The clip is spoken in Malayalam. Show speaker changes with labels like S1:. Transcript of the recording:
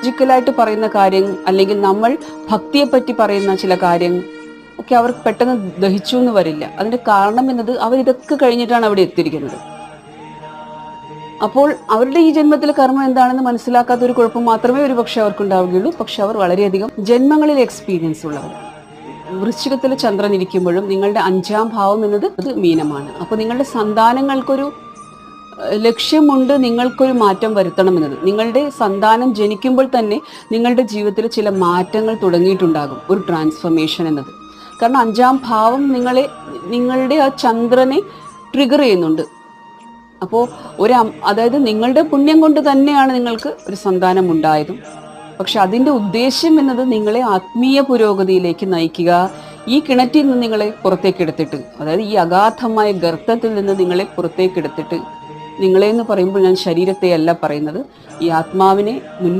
S1: ലോജിക്കലായിട്ട് പറയുന്ന കാര്യം അല്ലെങ്കിൽ നമ്മൾ ഭക്തിയെ പറ്റി പറയുന്ന ചില കാര്യം ഒക്കെ അവർ പെട്ടെന്ന് ദഹിച്ചു എന്ന് വരില്ല. അതിന്റെ കാരണം എന്നത് അവർ ഇതൊക്കെ കഴിഞ്ഞിട്ടാണ് അവിടെ എത്തിയിരിക്കുന്നത്. അപ്പോൾ അവരുടെ ഈ ജന്മത്തിലെ കർമ്മം എന്താണെന്ന് മനസ്സിലാക്കാത്ത ഒരു കുഴപ്പം മാത്രമേ ഒരു പക്ഷെ അവർക്ക് ഉണ്ടാവുകയുള്ളൂ പക്ഷെ അവർ വളരെയധികം ജന്മങ്ങളിൽ എക്സ്പീരിയൻസ് ഉള്ളവർ വൃശ്ചികത്തിലെ ചന്ദ്രൻ ഇരിക്കുമ്പോഴും നിങ്ങളുടെ അഞ്ചാം ഭാവം എന്നത് അത് മീനമാണ്. അപ്പോൾ നിങ്ങളുടെ സന്താനങ്ങൾക്കൊരു ലക്ഷ്യമുണ്ട് നിങ്ങൾക്കൊരു മാറ്റം വരുത്തണമെന്നത്. നിങ്ങളുടെ സന്താനം ജനിക്കുമ്പോൾ തന്നെ നിങ്ങളുടെ ജീവിതത്തിൽ ചില മാറ്റങ്ങൾ തുടങ്ങിയിട്ടുണ്ടാകും. ഒരു ട്രാൻസ്ഫർമേഷൻ എന്നത്. കാരണം അഞ്ചാം ഭാവം നിങ്ങളെ നിങ്ങളുടെ ആ ചന്ദ്രനെ ട്രിഗർ ചെയ്യുന്നുണ്ട്. അപ്പോൾ ഒരു അതായത് നിങ്ങളുടെ പുണ്യം കൊണ്ട് തന്നെയാണ് നിങ്ങൾക്ക് ഒരു സന്താനം ഉണ്ടായതും. പക്ഷെ അതിന്റെ ഉദ്ദേശ്യം എന്നത് നിങ്ങളെ ആത്മീയ പുരോഗതിയിലേക്ക് നയിക്കുക. ഈ കിണറ്റിൽ നിന്ന് നിങ്ങളെ പുറത്തേക്ക് എടുത്തിട്ട് അതായത് ഈ അഗാധമായ ഗർത്തത്തിൽ നിന്ന് നിങ്ങളെ പുറത്തേക്ക് എടുത്തിട്ട് നിങ്ങളെ എന്ന് പറയുമ്പോൾ ഞാൻ ശരീരത്തെ അല്ല പറയുന്നത്. ഈ ആത്മാവിനെ മുന്നോട്ട്